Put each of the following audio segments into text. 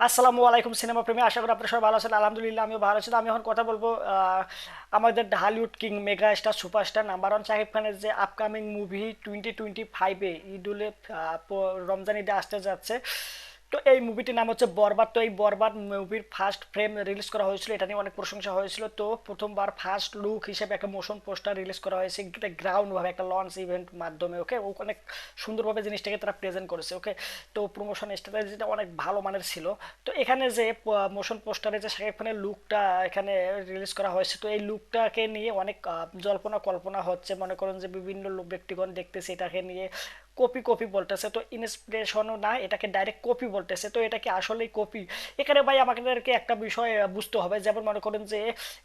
আসসালামু আলাইকুম সিনেমা প্রেমী আশা করি আপনারা সবাই ভালো আছেন। আলহামদুলিল্লাহ আমিও ভালো আছি। আমি এখন কথা বলব আমাদের Hollywood king mega star superstar number one সাহেব খানের যে আপকামিং মুভি টোয়েন্টি টোয়েন্টি ফাইভে আহ, প- রমজান ঈদে আসতে যাচ্ছে। তো এই মুভিটির নাম হচ্ছে বরবাদ। তো এই বরবাদ মুভির ফার্স্ট ফ্রেম রিলিজ করা হয়েছিল, এটা নিয়ে অনেক প্রশংসা হয়েছিল। তো প্রথমবার ফার্স্ট লুক হিসেবে একটা মোশন পোস্টার রিলিজ করা হয়েছে, একটা গ্রাউন্ড ভাবে একটা লঞ্চ ইভেন্ট মাধ্যমে ওকে ও অনেক সুন্দরভাবে জিনিসটাকে তারা প্রেজেন্ট করেছে ওকে তো প্রমোশন স্ট্র্যাটেজিটা অনেক ভালো মানের ছিল। তো এখানে যে মোশন পোস্টারে যে শাকিব খানের লুকটা এখানে রিলিজ করা হয়েছে, তো এই লুকটাকে নিয়ে অনেক জল্পনা কল্পনা হচ্ছে। মনে করেন যে বিভিন্ন ব্যক্তিগণ দেখতেছে এটাকে নিয়ে। কপি কপি বলতেছে। তো ইন্সপিরেশনও না এটাকে ডাইরেক্ট কপি বলতেছে। তো এটা কি আসলেই কপি এখানে ভাই আমাদেরকে একটা বিষয় বুঝতে হবে। যেমন মনে করেন যে,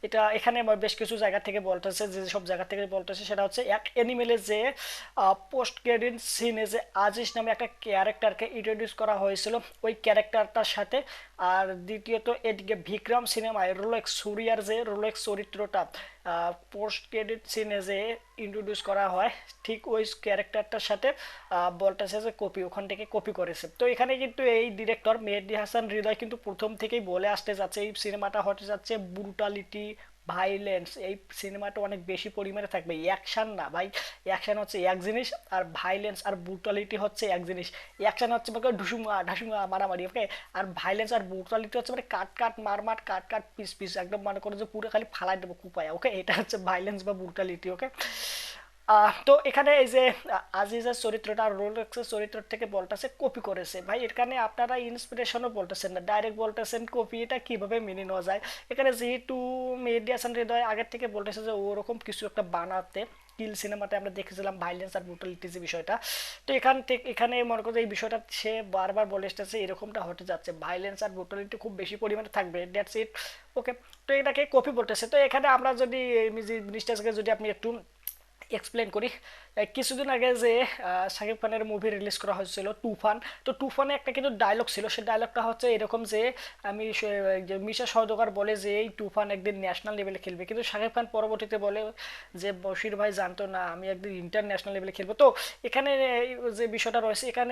এটা এখানে বেশ কিছু জায়গা থেকে বলতেছে, যে সব জায়গা থেকে বলতেছে, সেটা হচ্ছে এক অ্যানিমেলে যে পোস্ট ক্রেডিট সিনে যে আজিজ নামে একটা ক্যারেক্টারকে ইন্ট্রোডিউস করা হয়েছিল। ওই ক্যারেক্টারটার সাথে। আর দ্বিতীয়ত এদিকে বিক্রম সিনেমায় রোলেক্স সুরিয়ার যে, রোলেক্স চরিত্রটা পোস্ট ক্রেডিট সিনে যে ইন্ট্রোডিউস করা হয়, ঠিক ওই ক্যারেক্টারটার সাথে বলতেছে যে কপি ওখান থেকে কপি করেছে। তো এখানে কিন্তু এই ডিরেক্টর মেহেদি হাসান হৃদয় কিন্তু প্রথম থেকেই বলে আসতে যাচ্ছে, এই সিনেমাটা হতে যাচ্ছে ব্রুটালিটি ভাইলেন্স এই সিনেমাটা অনেক বেশি পরিমাণে থাকবে। অ্যাকশান না, ভাই। অ্যাকশান হচ্ছে এক জিনিস, আর ভাইলেন্স আর ব্রুটালিটি হচ্ছে এক জিনিস। অ্যাকশান হচ্ছে মানে ঢুসুমা, ঢাসুমা মারামারি ওকে আর ভাইলেন্স আর ব্রুটালিটি হচ্ছে মানে কাট কাট মারমার কাট কাট পিস পিস একদম মনে করো যে পুরো খালি ফালাই দেবো কুপায় ওকে এটা হচ্ছে ভাইলেন্স বা ব্রুটালিটি ওকে তো এখানে এই যে আজিজের চরিত্রটা আর রোলেক্সের চরিত্র থেকে বলতেছে কপি করেছে। ভাই এখানে আপনারা ইন্সপিরেশনও বলতেছেন না। ডাইরেক্ট বলতেছেন কপি, এটা কীভাবে মেনে নেওয়া যায়? এখানে যেহেতু মেডিয়াসান হৃদয় আগের থেকে বলতেছে যে, ওরকম কিছু একটা বানাতে কিল সিনেমাতে আমরা দেখেছিলাম ভাইলেন্স আর ব্রুটালিটি যে বিষয়টা। তো এখান থেকে এখানে মনে করো এই বিষয়টা সে বারবার বলে এসেছে, এরকমটা হতে যাচ্ছে। ভাইলেন্স আর ব্রুটালিটি খুব বেশি পরিমাণে থাকবে। দ্যাটস ইট ওকে তো এটাকে কপি বলতেছে। তো এখানে আমরা যদি জিনিসটাকে যদি আপনি একটু এক্সপ্লেন করি। কিছুদিন আগে যে শাকিব খানের মুভি রিলিজ করা হয়েছিল, তুফান, তো তুফানে একটা কিন্তু ডায়লগ ছিল। সেই ডায়লগটা হচ্ছে এরকম যে, আমি যে মিশা সওদাগর বলে যে, এই তুফান একদিন ন্যাশনাল লেভেলে খেলবে। কিন্তু শাকিব খান পরবর্তীতে বলে যে, বশির ভাই জানতো না, আমি একদিন ইন্টারন্যাশনাল লেভেলে খেলব। তো এখানে যে বিষয়টা রয়েছে, এখানে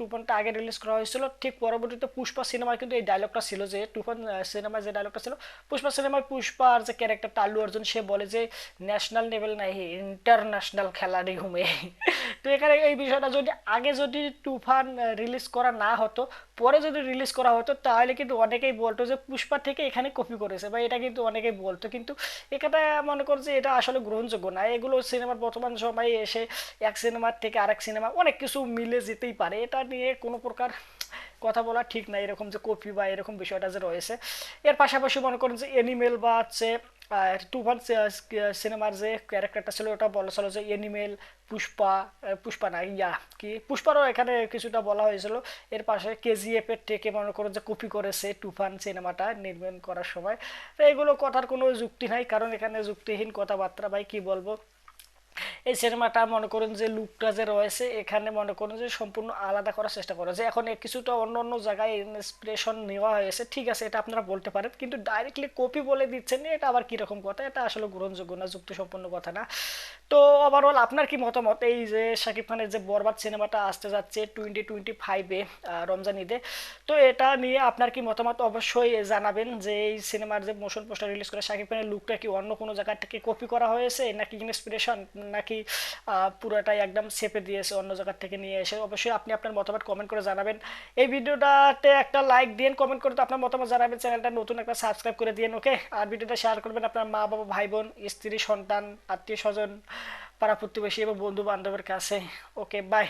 তুফানটা আগে রিলিজ করা হয়েছিল। ঠিক পরবর্তীতে পুষ্পা সিনেমায় কিন্তু এই ডায়লগটা ছিল যে, তুফান সিনেমায় যে ডায়লগটা ছিল, পুষ্পা সিনেমায় পুষ্পার যে ক্যারেক্টারটা আল্লু অর্জুন, সে বলে যে ন্যাশনাল লেভেল নাই ইন্টারন্যাশনাল খেলাড়ি হুমে। তো এখানে এই বিষয়টা যদি, আগে যদি তুফান রিলিজ করা না হতো, পরে যদি রিলিজ করা হতো, তাহলে কিন্তু অনেকেই বলতো যে পুষ্পা থেকে এখানে কপি করেছে, বা এটা কিন্তু অনেকেই বলতো। কিন্তু এখানে মনে করছে এটা আসলে গ্রহণযোগ্য না। এগুলো সিনেমার বর্তমান সময়ে এসে এক সিনেমার থেকে আরেক সিনেমা অনেক কিছু মিলে যেতেই পারে। এটা নিয়ে কোনো প্রকার কথা বলা ঠিক না, এরকম যে কপি বা এরকম বিষয়টা যে রয়েছে। এর পাশাপাশি মনে করেন যে এনিমেল বা হচ্ছে তুফান সিনেমার যে ক্যারেক্টারটা ছিল ওটা বলা, ছিল যে এনিমেল পুষ্পা পুষ্পা না, ইয়া, কি? পুষ্পারও এখানে কিছুটা বলা হয়েছিল। এর পাশে কেজিএফ এর টেকে মনে করো যে কপি করেছে টুফান সিনেমাটা নির্মাণ করার সময়। তো এগুলো কথার কোনো যুক্তি নাই, কারণ এখানে যুক্তিহীন কথাবার্তা, ভাই, কি বলব? এই সিনেমাটা মনে করেন যে লুকটা যে রয়েছে, এখানে মনে করেন যে সম্পূর্ণ আলাদা করার চেষ্টা করা। যে এখন কিছুটা অন্য অন্য জায়গায় ইন্সপিরেশন নেওয়া হয়েছে, ঠিক আছে, এটা আপনারা বলতে পারেন, কিন্তু ডাইরেক্টলি কপি বলে দিচ্ছেন এটা আবার কীরকম কথা? এটা আসলে গ্রহণযোগ্য না, যুক্তিসম্পন্ন কথা না। তো ওভারঅল আপনার কি মতামত? এই যে শাকিব খানের যে বরবাদ সিনেমাটা আসতে যাচ্ছে টোয়েন্টি টোয়েন্টি ফাইভে রমজান ঈদে। তো এটা নিয়ে আপনার কি মতামত? অবশ্যই জানাবেন যে এই সিনেমার যে মোশন পোস্টার রিলিজ করে শাকিব খানের লুকটা কি অন্য কোনো জায়গা থেকে কপি করা হয়েছে, নাকি ইন্সপিরেশন নাকি আহ, পুরোটাই একদম সেপে দিয়েছে অন্য জায়গার থেকে নিয়ে এসে। অবশ্যই আপনি আপনার মতামত কমেন্ট করে জানাবেন। এই ভিডিওটাতে একটা লাইক দিয়ে কমেন্ট করে তো আপনার মতামত জানাবেন। চ্যানেলটা নতুন একটা সাবস্ক্রাইব করে দিয়ে ওকে আর ভিডিওটা শেয়ার করবেন আপনার মা বাবা ভাই বোন স্ত্রী সন্তান আত্মীয় স্বজন পাড়া প্রতিবেশী এবং বন্ধু বান্ধবের কাছে। Okay bye